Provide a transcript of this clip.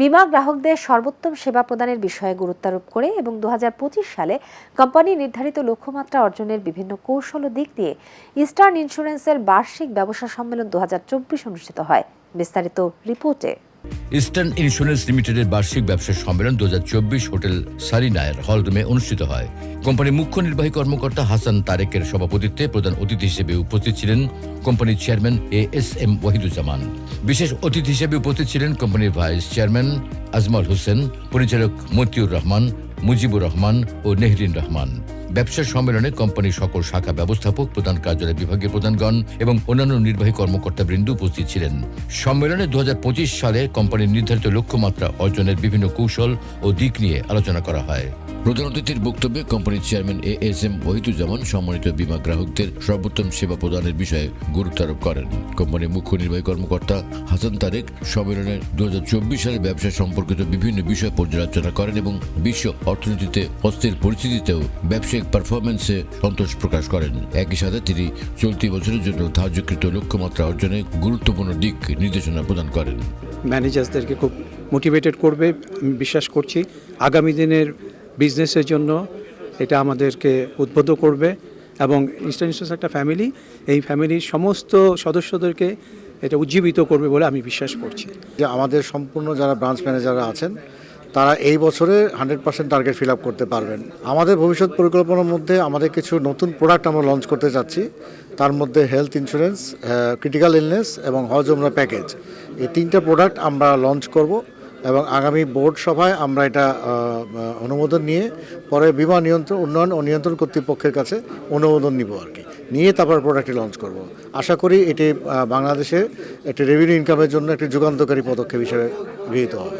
বিমা গ্রাহকদের সর্বোত্তম সেবা প্রদানের বিষয়ে গুরুত্বারোপ করে এবং দু হাজার পঁচিশ সালে কোম্পানি নির্ধারিত লক্ষ্যমাত্রা অর্জনের বিভিন্ন কৌশল ও দিক দিয়ে ইস্টার্ন ইন্স্যুরেন্সের বার্ষিক ব্যবসা সম্মেলন দু হাজার চব্বিশ অনুষ্ঠিত হয়। বিস্তারিত রিপোর্টে। ইস্টার্ন ইন্স্যুরেন্স লিমিটেডের বার্ষিক ব্যবসা সম্মেলন দু হাজার চব্বিশ হোটেল সারিনায়ের হলরুমে অনুষ্ঠিত হয়। কোম্পানির মুখ্য নির্বাহী কর্মকর্তা হাসান তারেকের সভাপতিত্বে প্রধান অতিথি হিসেবে উপস্থিত ছিলেন কোম্পানির chairman A S M Wahiduzzaman. বিশেষ অতিথি হিসেবে উপস্থিত ছিলেন কোম্পানির ভাইস চেয়ারম্যান আজমল হোসেন, পরিচালক মতিউর রহমান, মুজিবুর রহমান ও নেহরিন রহমান। ব্যবসা সম্মেলনে কোম্পানির সকল শাখা ব্যবস্থাপক, প্রধান কার্যালয় বিভাগের প্রধানগণ এবং অন্যান্য নির্বাহী কর্মকর্তাবৃন্দ উপস্থিত ছিলেন। সম্মেলনে দু সালে কোম্পানির নির্ধারিত লক্ষ্যমাত্রা অর্জনের বিভিন্ন কৌশল ও দিক নিয়ে আলোচনা করা হয়। প্রধান অতিথির বক্তব্যে কোম্পানির chairman A S M Wahiduzzaman সম্মানিত বিমা গ্রাহকদের সর্বোত্তম সেবা প্রদানের বিষয়ে গুরুত্ব আরোপ করেন। কোম্পানির মুখ্য নির্বাহী কর্মকর্তা হাসান তারেক সম্মেলনে দু হাজার চব্বিশ সালে ব্যবসা সম্পর্কিত বিভিন্ন বিষয় পর্যালোচনা করেন এবং বিশ্ব অর্থনীতিতে অস্থির পরিস্থিতিতেও ব্যবসায়িক পারফরমেন্সে সন্তোষ প্রকাশ করেন। একই সাথে তিনি চলতি বছরের জন্য ধার্যকৃত লক্ষ্যমাত্রা অর্জনে গুরুত্বপূর্ণ দিক নির্দেশনা প্রদান করেন। ম্যানেজার্সদেরকে খুব মোটিভেটেড করবে আমি বিশ্বাস করছি। আগামী দিনের বিজনেসের জন্য এটা আমাদেরকে উদ্বুদ্ধ করবে এবং ইস্টার্ন একটা ফ্যামিলি এই ফ্যামিলির সমস্ত সদস্যদেরকে এটা উজ্জীবিত করবে বলে আমি বিশ্বাস করছি। যে আমাদের সম্পূর্ণ যারা ব্রাঞ্চ ম্যানেজাররা আছেন তারা এই বছরে hundred percent target fill up করতে পারবেন। আমাদের ভবিষ্যৎ পরিকল্পনার মধ্যে আমাদের কিছু নতুন প্রোডাক্ট আমরা লঞ্চ করতে চাচ্ছি তার মধ্যে হেলথ ইন্স্যুরেন্স ক্রিটিক্যাল ইলনেস এবং হজ ওমরা প্যাকেজ এই তিনটা প্রোডাক্ট আমরা লঞ্চ করব এবং আগামী বোর্ড সভায় আমরা এটা অনুমোদন নিয়ে পরে বিমা নিয়ন্ত্রণ, উন্নয়ন ও নিয়ন্ত্রণ কর্তৃপক্ষের কাছে অনুমোদন নিব আর কি। নিয়ে তারপর প্রোডাক্টটি লঞ্চ করব। আশা করি এটি বাংলাদেশে একটি রেভিনিউ ইনকামের জন্য একটি যুগান্তকারী পদক্ষেপ হিসেবে গৃহীত হবে।